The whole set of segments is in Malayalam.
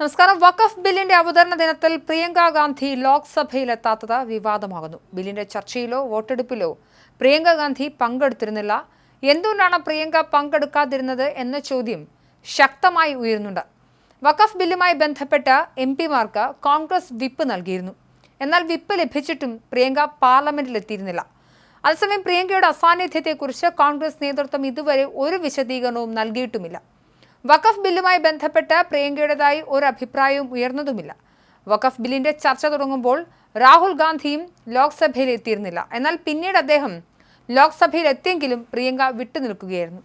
നമസ്കാരം. വഖഫ് ബില്ലിന്റെ അവതരണ ദിനത്തിൽ പ്രിയങ്ക ഗാന്ധി ലോക്സഭയിലെത്താത്തത് വിവാദമാകുന്നു. ബില്ലിന്റെ ചർച്ചയിലോ വോട്ടെടുപ്പിലോ പ്രിയങ്ക ഗാന്ധി പങ്കെടുത്തിരുന്നില്ല. എന്തുകൊണ്ടാണ് പ്രിയങ്ക പങ്കെടുക്കാതിരുന്നത് എന്ന ചോദ്യം ശക്തമായി ഉയരുന്നുണ്ട്. വഖഫ് ബില്ലുമായി ബന്ധപ്പെട്ട എം പിമാർക്ക് കോൺഗ്രസ് വിപ്പ് നൽകിയിരുന്നു. എന്നാൽ വിപ്പ് ലഭിച്ചിട്ടും പ്രിയങ്ക പാർലമെന്റിലെത്തിയിരുന്നില്ല. അതേസമയം പ്രിയങ്കയുടെ അസാന്നിധ്യത്തെക്കുറിച്ച് കോൺഗ്രസ് നേതൃത്വം ഇതുവരെ ഒരു വിശദീകരണവും നൽകിയിട്ടുമില്ല. വഖഫ് ബില്ലുമായി ബന്ധപ്പെട്ട് പ്രിയങ്കയുടേതായി ഒരു അഭിപ്രായവും ഉയർന്നതുമില്ല. വഖഫ് ബില്ലിന്റെ ചർച്ച തുടങ്ങുമ്പോൾ രാഹുൽ ഗാന്ധിയും ലോക്സഭയിൽ എത്തിയിരുന്നില്ല. എന്നാൽ പിന്നീട് അദ്ദേഹം ലോക്സഭയിൽ എത്തിയെങ്കിലും പ്രിയങ്ക വിട്ടുനിൽക്കുകയായിരുന്നു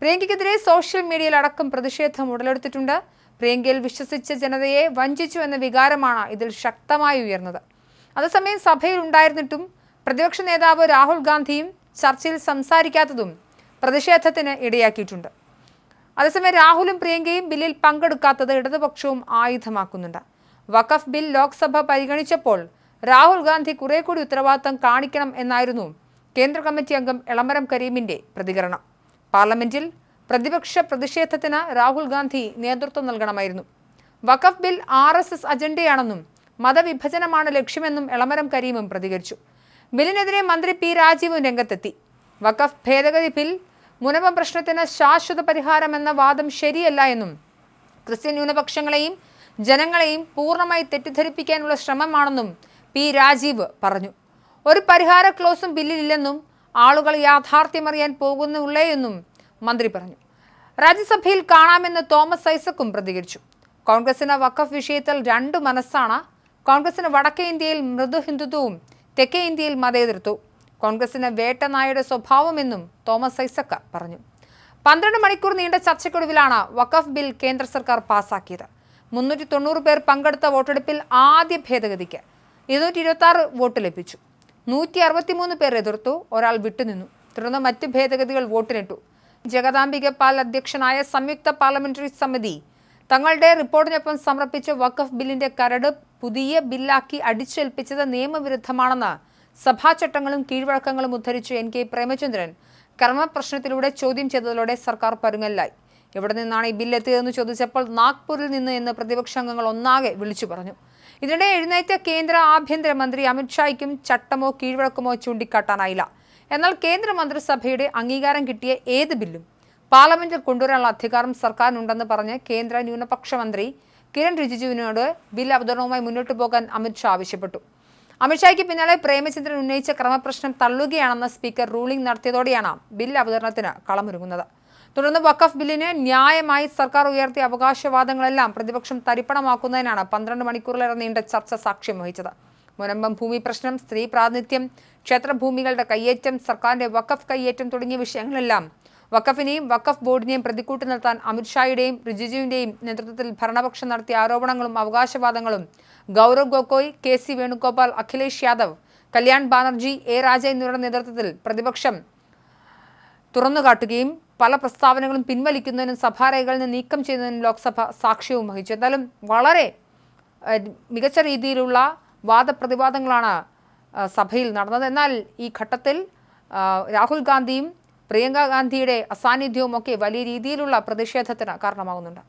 പ്രിയങ്കയ്ക്കെതിരെ സോഷ്യൽ മീഡിയയിൽ അടക്കം പ്രതിഷേധം ഉടലെടുത്തിട്ടുണ്ട്. പ്രിയങ്കയിൽ വിശ്വസിച്ച ജനതയെ വഞ്ചിച്ചു എന്ന വികാരമാണ് ഇതിൽ ശക്തമായി ഉയർന്നത്. അതേസമയം സഭയിൽ ഉണ്ടായിരുന്നിട്ടും പ്രതിപക്ഷ നേതാവ് രാഹുൽ ഗാന്ധിയും ചർച്ചയിൽ സംസാരിക്കാത്തതും പ്രതിഷേധത്തിന് ഇടയാക്കിയിട്ടുണ്ട്. അതേസമയം രാഹുലും പ്രിയങ്കയും ബില്ലിൽ പങ്കെടുക്കാത്തത് ഇടതുപക്ഷവും ആയുധമാക്കുന്നുണ്ട്. വഖഫ് ബിൽ ലോക്സഭ പരിഗണിച്ചപ്പോൾ രാഹുൽ ഗാന്ധി കുറെ കൂടി ഉത്തരവാദിത്തം കാണിക്കണം എന്നായിരുന്നു കേന്ദ്ര കമ്മിറ്റി അംഗം എളമരം കരീമിന്റെ പ്രതികരണം. പാർലമെന്റിൽ പ്രതിപക്ഷ പ്രതിഷേധത്തിന് രാഹുൽ ഗാന്ധി നേതൃത്വം നൽകണമായിരുന്നു. വഖഫ് ബിൽ ആർ എസ് എസ് അജണ്ടയാണെന്നും മതവിഭജനമാണ് ലക്ഷ്യമെന്നും എളമരം കരീമും പ്രതികരിച്ചു. ബില്ലിനെതിരെ മന്ത്രി പി രാജീവും രംഗത്തെത്തി. വഖഫ് ഭേദഗതി ബിൽ മുനമ്പം പ്രശ്നത്തിന് ശാശ്വത പരിഹാരമെന്ന വാദം ശരിയല്ല എന്നും ക്രിസ്ത്യൻ ന്യൂനപക്ഷങ്ങളെയും ജനങ്ങളെയും പൂർണമായി തെറ്റിദ്ധരിപ്പിക്കാനുള്ള ശ്രമമാണെന്നും പി രാജീവ് പറഞ്ഞു. ഒരു പരിഹാര ക്ലോസും ബില്ലിലില്ലെന്നും ആളുകൾ യാഥാർത്ഥ്യമറിയാൻ പോകുന്നുള്ളേയെന്നും മന്ത്രി പറഞ്ഞു. രാജ്യസഭയിൽ കാണാമെന്ന് തോമസ് ഐസക്കും പ്രതികരിച്ചു. കോൺഗ്രസിന് വഖഫ് വിഷയത്തിൽ രണ്ടു മനസ്സാണ്. കോൺഗ്രസിന് വടക്കേ ഇന്ത്യയിൽ മൃദു ഹിന്ദുത്വവും തെക്കേ ഇന്ത്യയിൽ മതേതരത്വവും. കോൺഗ്രസിന് വേട്ടനായുടെ സ്വഭാവമെന്നും തോമസ് ഐസക്ക പറഞ്ഞു. പന്ത്രണ്ട് മണിക്കൂർ നീണ്ട ചർച്ചയ്ക്കൊടുവിലാണ് വഖഫ് ബിൽ കേന്ദ്ര സർക്കാർ പാസാക്കിയത്. മുന്നൂറ്റി തൊണ്ണൂറ് പേർ പങ്കെടുത്ത വോട്ടെടുപ്പിൽ ആദ്യ ഭേദഗതിക്ക് ഇരുന്നൂറ്റി ഇരുപത്തി വോട്ട് ലഭിച്ചു. നൂറ്റി അറുപത്തിമൂന്ന് പേർ എതിർത്തു ഒരാൾ വിട്ടുനിന്നു. തുടർന്ന് മറ്റ് ഭേദഗതികൾ വോട്ടിനിട്ടു. ജഗദാംബിക പാൽ അധ്യക്ഷനായ സംയുക്ത പാർലമെന്ററി സമിതി തങ്ങളുടെ റിപ്പോർട്ടിനൊപ്പം സമർപ്പിച്ച വഖഫ് ബില്ലിന്റെ കരട് പുതിയ ബില്ലാക്കി അടിച്ചേൽപ്പിച്ചത് നിയമവിരുദ്ധമാണെന്ന് സഭാചട്ടങ്ങളും കീഴ്വഴക്കങ്ങളും ഉദ്ധരിച്ച് എൻ കെ പ്രേമചന്ദ്രൻ കർമ്മപ്രശ്നത്തിലൂടെ ചോദ്യം ചെയ്തതോടെ സർക്കാർ പരുങ്ങല്ലായി. എവിടെ നിന്നാണ് ഈ ബില്ല് എത്തിയതെന്ന് ചോദിച്ചപ്പോൾ നാഗ്പൂരിൽ നിന്ന് എന്ന് പ്രതിപക്ഷാംഗങ്ങൾ ഒന്നാകെ വിളിച്ചു പറഞ്ഞു. ഇതിനിടെ എഴുന്നേറ്റ കേന്ദ്ര ആഭ്യന്തരമന്ത്രി അമിത്ഷായ്ക്കും ചട്ടമോ കീഴ്വഴക്കമോ ചൂണ്ടിക്കാട്ടാനായില്ല. എന്നാൽ കേന്ദ്രമന്ത്രിസഭയുടെ അംഗീകാരം കിട്ടിയ ഏത് ബില്ലും? പാർലമെന്റിൽ കൊണ്ടുവരാനുള്ള അധികാരം സർക്കാരിനുണ്ടെന്ന് പറഞ്ഞ് കേന്ദ്ര ന്യൂനപക്ഷ മന്ത്രി കിരൺ റിജിജുവിനോട് ബിൽ അവതരണവുമായി മുന്നോട്ടു പോകാൻ അമിത്ഷാ ആവശ്യപ്പെട്ടു. അമിത്ഷായ്ക്ക് പിന്നാലെ പ്രേമചന്ദ്രൻ ഉന്നയിച്ച ക്രമപ്രശ്നം തള്ളുകയാണെന്ന സ്പീക്കർ റൂളിംഗ് നടത്തിയതോടെയാണ് ബിൽ അവതരണത്തിന് കളമൊരുങ്ങുന്നത്. തുടർന്ന് വഖഫ് ബില്ലിന് ന്യായമായി സർക്കാർ ഉയർത്തിയ അവകാശവാദങ്ങളെല്ലാം പ്രതിപക്ഷം തരിപ്പണമാക്കുന്നതിനാണ് പന്ത്രണ്ട് മണിക്കൂറിലേറെ നീണ്ട ചർച്ച സാക്ഷ്യം വഹിച്ചത്. മുനമ്പം ഭൂമി പ്രശ്നം സ്ത്രീ പ്രാതിനിധ്യം ക്ഷേത്രഭൂമികളുടെ കയ്യേറ്റം സർക്കാരിന്റെ വഖഫ് കയ്യേറ്റം തുടങ്ങിയ വിഷയങ്ങളെല്ലാം വഖഫിനെയും വഖഫ് ബോർഡിനെയും പ്രതിക്കൂട്ടി നിർത്താൻ അമിത്ഷായുടെയും റിജിജുവിന്റെയും നേതൃത്വത്തിൽ ഭരണപക്ഷം നടത്തിയ ആരോപണങ്ങളും അവകാശവാദങ്ങളും Gaurav Gogoi K C Venugopal Akhilesh Yadav Kalyan Banerjee A Raja എന്നിവരുടെ നേതൃത്വത്തിൽ പ്രതിപക്ഷം തുറന്നുകാട്ടുകയും പല പ്രസ്താവനകളും പിൻവലിക്കുന്നതിനും സഭാരേഖകളിൽ നിന്ന് നീക്കം ചെയ്യുന്നതിനും ലോക്സഭ സാക്ഷ്യവും വഹിച്ചു. എന്നാലും വളരെ മികച്ച രീതിയിലുള്ള വാദപ്രതിവാദങ്ങളാണ് സഭയിൽ നടന്നത്. എന്നാൽ ഈ ഘട്ടത്തിൽ രാഹുൽ ഗാന്ധിയും പ്രിയങ്ക ഗാന്ധിയുടെ അസാന്നിധ്യവും ഒക്കെ വലിയ രീതിയിലുള്ള പ്രതിഷേധത്തിന് കാരണമാകുന്നുണ്ട്.